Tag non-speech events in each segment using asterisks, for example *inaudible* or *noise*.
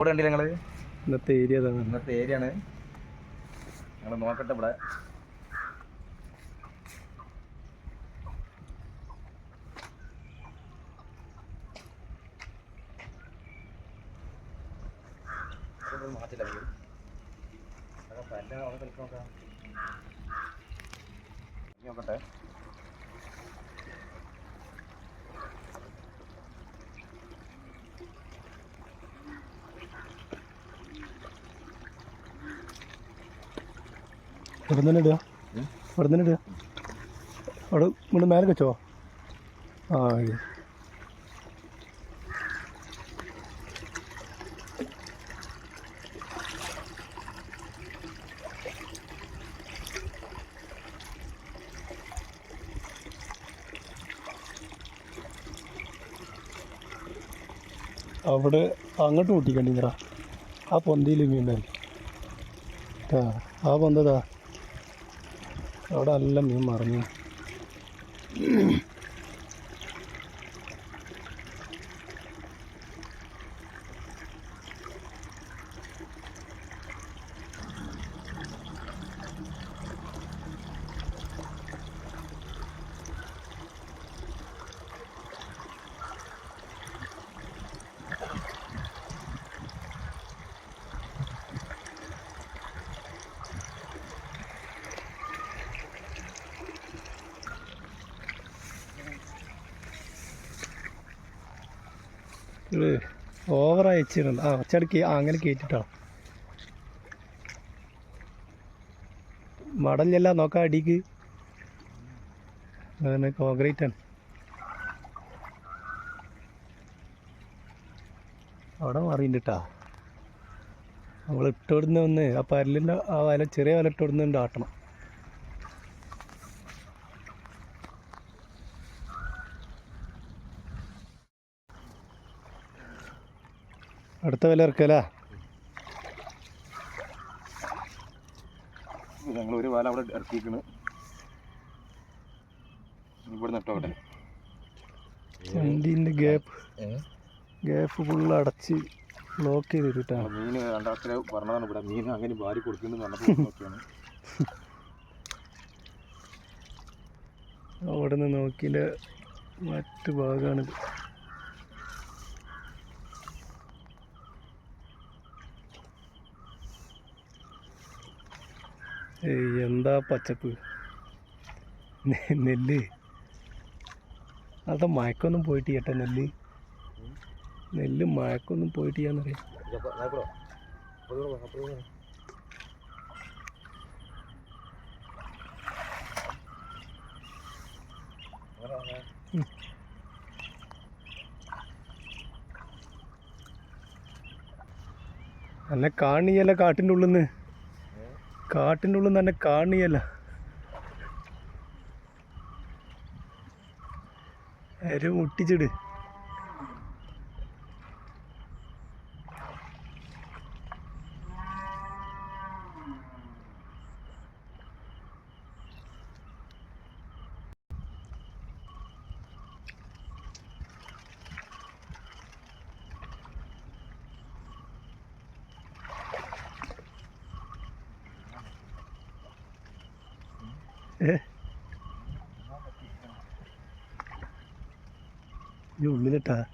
ഇവിടെ ഉണ്ട് ഞങ്ങൾ? ഇന്നത്തെ ഏരിയ ഇന്നത്തെ ഏരിയ ആണ്. ഞങ്ങൾ നോക്കട്ടെ ഇവിടെ. മാറ്റില്ല. നോക്കട്ടെ. ഇവിടെ തന്നെ ഇടുക. ഇവിടെ തന്നെ ഇടുക അവിടെ ഇവിടെ മേലെ വെച്ചോ ആ അവിടെ അങ്ങോട്ട് കൂട്ടിക്കണ്ടിങ്ങടാ ആ പൊന്തിയിൽ ആ ആ പൊന്തതാ. അവിടെ നല്ല മീൻ മറിഞ്ഞു. ഇത് ഓവർ അയച്ചിട്ടുണ്ട് ആ ഒച്ചടക്ക് ആ അങ്ങനെ കയറ്റിട്ടോ മടലല്ല നോക്കാം അടിക്ക്. അങ്ങനെ കോൺക്രീറ്റ് ആണ്. അവിടെ മാറിയിട്ടാ നമ്മൾ ഇട്ടോടുന്ന ഒന്ന് ആ പരലിന്റെ ആ വല ചെറിയ വല ഇട്ടോടുന്നുണ്ട് ആട്ടണം. അടുത്ത വില ഇറക്കല്ലേ? ഞങ്ങൾ ഒരു വല അവിടെ ഇറക്കിയിരിക്കണ്. ഇവിടെ നട്ടോട്ടെ വണ്ടീന്റെ ഗ്യാപ്പ് ഗ്യാപ്പ് ഫുള്ള് അടച്ച് ബ്ലോക്ക് ചെയ്ത് തരും മീൻ രണ്ടാമത്തെ പറഞ്ഞതാണ് ഇവിടെ. മീൻ അങ്ങനെ വാരി കൊടുക്കുന്നു പറഞ്ഞപ്പോൾ *laughs* നോക്കിയാണ്. അവിടെ നിന്ന് നോക്കിന്റെ മറ്റു ഭാഗമാണിത് എന്താ പച്ചപ്പ്? നെല്ല്. അത് മയക്കൊന്നും പോയിട്ട് ചെയ്യട്ടെ നെല്ല്. നെല്ല് മയക്കൊന്നും പോയിട്ട് ചെയ്യാന്നറിയാം. അല്ല കാണിയല്ല കാട്ടിന്റെ ഉള്ളിൽ നിന്ന് കാട്ടിന്റെ ഉള്ളിൽ തന്നെ കാണിയല്ല. ആരും മുട്ടിച്ചിട്. ഈ ഉള്ളിലിട്ടാ.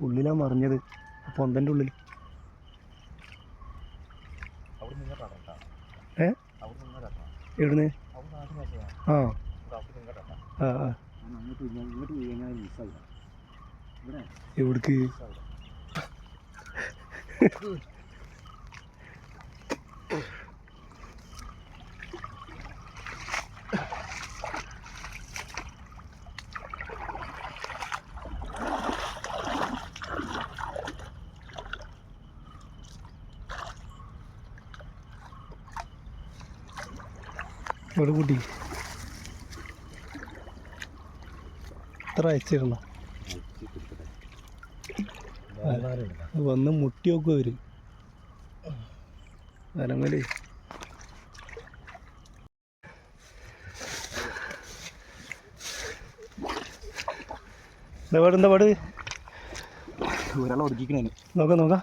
ഉള്ളിലാ മറിഞ്ഞത്. പൊന്തന്റെ ഉള്ളിൽ ഏ? എവിടുന്ന്? ആ. ആ ആ. ഇവിടെ കുട്ടി. എത്ര അയച്ചിരുന്നോ? വന്ന് മുട്ടി നോക്കും അവർ. അലങ്ങൽ എന്താ പാട് എന്താ പാട്? ഒരാളെ ഒടുക്കിക്കണേ നോക്കാം നോക്കാം.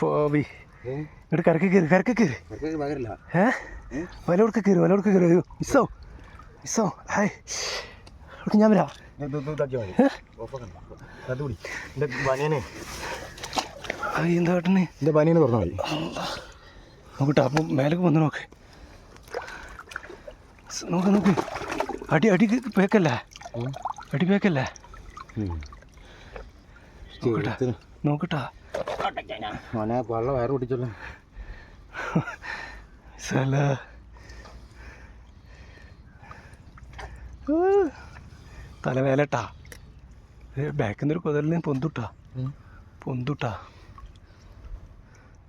പോവി. ഇങ്ങോട്ട് കരക്ക് കയറി കരക്ക് കയറി ഏ? വല കൊടുക്ക കയറി വല കൊടുക്ക കയറി മിസ്സോ മിസ്സോ ഹായ്. അവിടെ ഞാൻ വരാം. എന്താ കേട്ടനെ എന്റെ ബനിയനെ തുറന്നു മതി. നോക്കട്ടെ അപ്പം മേലേക്ക് വന്ന് നോക്ക്. നോക്ക് നോക്ക്. അടി അടി പേക്കല്ലേ? അടി പേക്കല്ലേ? നോക്കട്ടെ നോക്കട്ടാ. മോനെ വെള്ളം വയറ് പിടിച്ചല്ലോ. സല. തലവേലട്ടാ. ബാക്കിൽ നിന്നൊരു കുതിരലിന് പൊന്തുട്ടാ. പൊന്തുട്ടാ.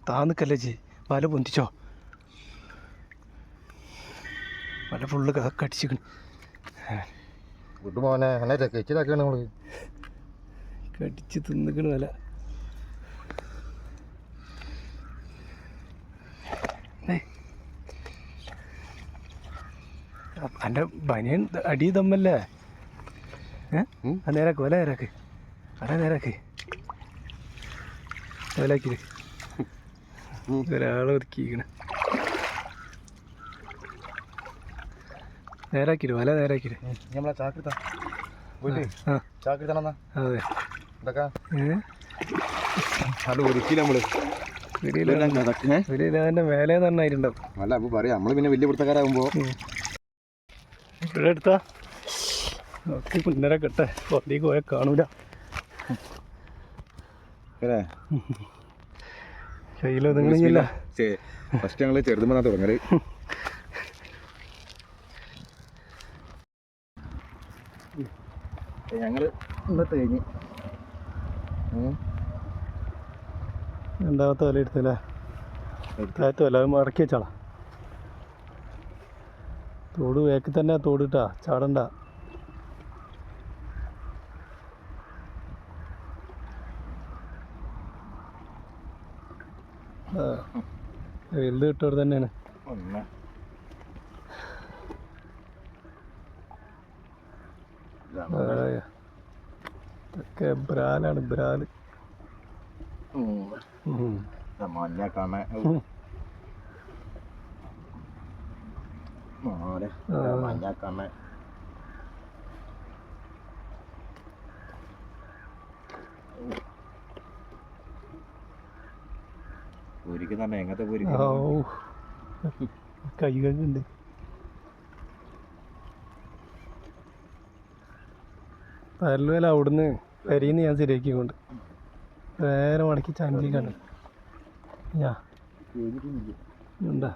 താ നിക്കല്ലേ ജി. വല പൊന്തിച്ചോ. വല ഫുള്ള് കടിച്ചിക്കണ്. കടിച്ച് തിന്നിക്കണ് വല. എന്റെ ബനിയൻ അടി തമ്മല്ലേ ഏഹ്. ആ നേരാക്ക് വല നേരാക്ക്. അട നേരാക്ക്. വലാക്കി ഉം. ഒരാളെ ഒതുക്കിക്കണ് നേരാക്കിര് വല നേരാക്കിരു നമ്മളെ ആ ചാക്കെടുത്തണെന്നാ അതെ. ഇതൊക്കെ? അത് ഒരുക്കില്ല നമ്മൾ. ഒരു ഇതിന്റെ മേലെ നന്നായിട്ടുണ്ടാവും അല്ല അപ്പൊ പറയാം. നമ്മൾ പിന്നെ വലിയ പിടുത്തക്കാരാകുമ്പോ ഇവിടെ എടുത്താ നോക്കി കുന്നര കെട്ടെ പുറത്തേക്ക് പോയാൽ കാണൂല അല്ലേ കയ്യിലൊതുങ്ങണില്ല ഫസ്റ്റ് ഞങ്ങൾ ചെറുതുമ്പോ തുടങ്ങൽ. ഞങ്ങൾ ഇന്നത്തെ കഴിഞ്ഞ്. രണ്ടാമത്തെ വല എടുത്തല്ലേ താഴത്തെ വല മറക്കി വെച്ചാളാ. തോട് വേക്കി തന്നെ തോടിട്ടാ ചാടണ്ട. വലുത് കിട്ടോട് തന്നെയാണ്. ഇതൊക്കെ ബ്രാലാണ് ബ്രാൽ. ഉം. മഞ്ഞ കാണ ഉം. മോനെ ആ. മഞ്ഞ കാണ പൂരിക്ക് തന്നെ എങ്ങനത്തെ പൂരിക്ക് കൈ കഴുകുന്നുണ്ട് പരലുവേല അവിടുന്ന് പെരീന്ന് ഞാൻ ശരിയാക്കിക്കൊണ്ട് വേറെ മടക്കി ചങ്കിക്കാണ് ഞാ ഉണ്ടാ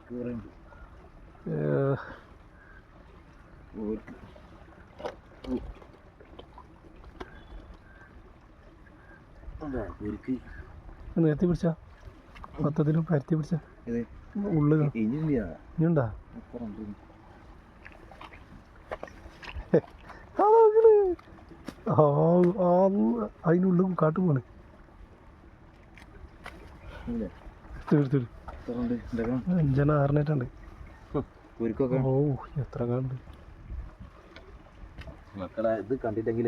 നിർത്തി പിടിച്ച. മൊത്തത്തിലും പരത്തി പിടിച്ച. ഉള്ളു ഇനിയുണ്ടാ? അതിനുള്ളിൽ കാട്ടു പോണ്. ജന തീർത്തിട്ട് എന്തൊക്കെ പൂരിക്കൊക്കെ ഓ എത്ര കാണുന്നുണ്ട് മക്കളെ ഇത് കണ്ടിട്ടെങ്കിൽ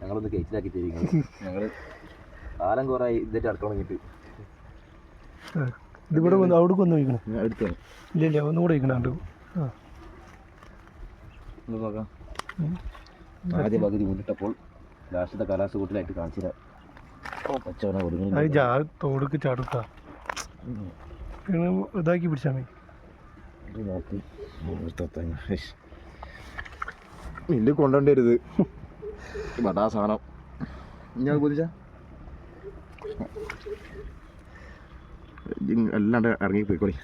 ഞങ്ങളൊന്ന് കേച്ചിലാക്കി തരിക. *laughs* ഞങ്ങൾ കാലം കുറെ ഇതായിട്ട് അടുക്ക തുടങ്ങിയിട്ട്. ഇതിവിടെ വന്ന് അവിടെ വന്ന് വയ്ക്കണം. എടുത്തു? ഇല്ല ഇല്ല ഒന്നുകൂടെ വയ്ക്കണുണ്ട്. ആ. ഒന്ന് നോക്കാം. ആദ്യ പകുതി മുന്നിട്ടപ്പോൾ ലാസ്റ്റത്തെ കലാസുകൂട്ടിലായിട്ട് കാണിച്ചില്ല ഓ. പച്ചവന കൊടുക്കുന്നു തോടുക്ക് ചാടുക്ക ഇതാക്കി പിടിച്ചാൽ മതി. നോക്കി. മില്ല് കൊണ്ടുവരരുത് ബടാ സാധനം. ഞാൻ കുതിച്ച എല്ലാണ്ട് ഇറങ്ങി പോയിക്കോളി.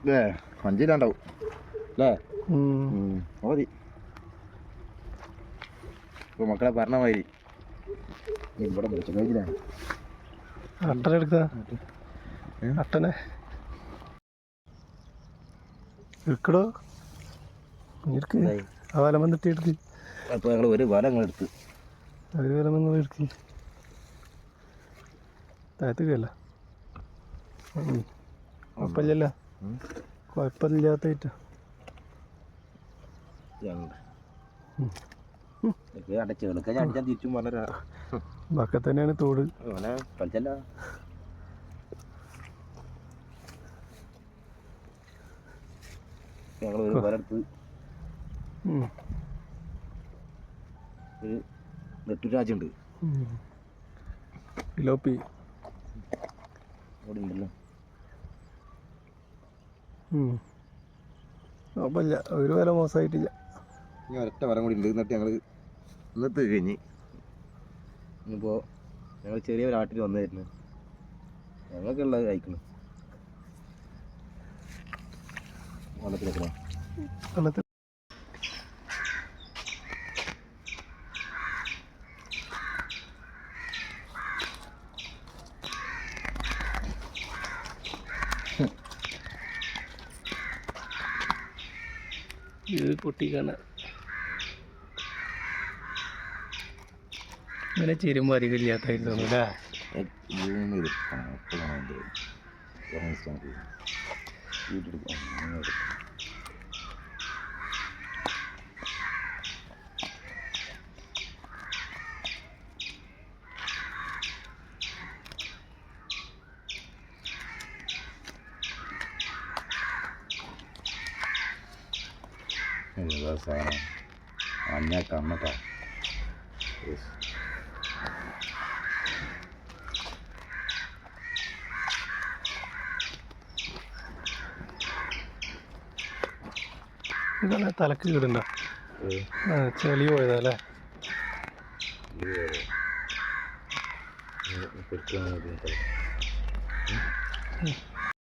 അല്ലേ? വഞ്ചിയിലാണ്ടാവും അല്ലേ മതി. ഇപ്പൊ മക്കളെ പറഞ്ഞ മാതിരി. ഇവിടെ എടുക്ക അട്ടനെ? എടുക്കടോ എടുക്ക് ആ വലം വന്നിട്ട് എടുക്ക് അപ്പൊ ഞങ്ങൾ ഒരു വല ഞങ്ങൾ എടുത്ത്. ഒരു വലം നിങ്ങൾ എടുക്ക് താഴത്തേക്കല്ല. കുഴപ്പമില്ലല്ല. ഉം. കുഴപ്പമില്ലാത്തായിട്ടാ അടച്ചു തിരിച്ചും പറഞ്ഞ ബക്കത്ത് തന്നെയാണ് തോട്. കളിച്ചല്ല. ഞങ്ങൾ ഒരു പേരെടുത്ത് ഉം. ഒരു നെട്ടുരാജുണ്ട് ഉം. ഫിലോപ്പി അവിടെ ഉണ്ടല്ലോ ഉം. കുഴപ്പമില്ല ഒരു വില മോശമായിട്ടില്ല. ഇനി ഒരൊറ്റ വരം കൂടി ഉണ്ട്. എന്നിട്ട് ഞങ്ങൾ ഇന്നത്തെ കഴിഞ്ഞ് ഇനിയിപ്പോൾ ഞങ്ങൾ ചെറിയ ഒരു ആട്ടിൽ വന്നായിരുന്നു ഞങ്ങൾക്കുള്ളത് കഴിക്കണം. വെള്ളത്തിൽ. ഇത് പൊട്ടിക്കാണ്. ഇങ്ങനെ ചെരുമ്പോ അധികം ഇല്ലാത്തായിട്ട് തോന്നുന്നു അല്ലേ? Yürüdük anlamadık. Neyse, anne kanma kal. Neyse. ഇതാണ് തലക്ക് കിടണ്ട ചെളി പോയതല്ലേ? ഇത്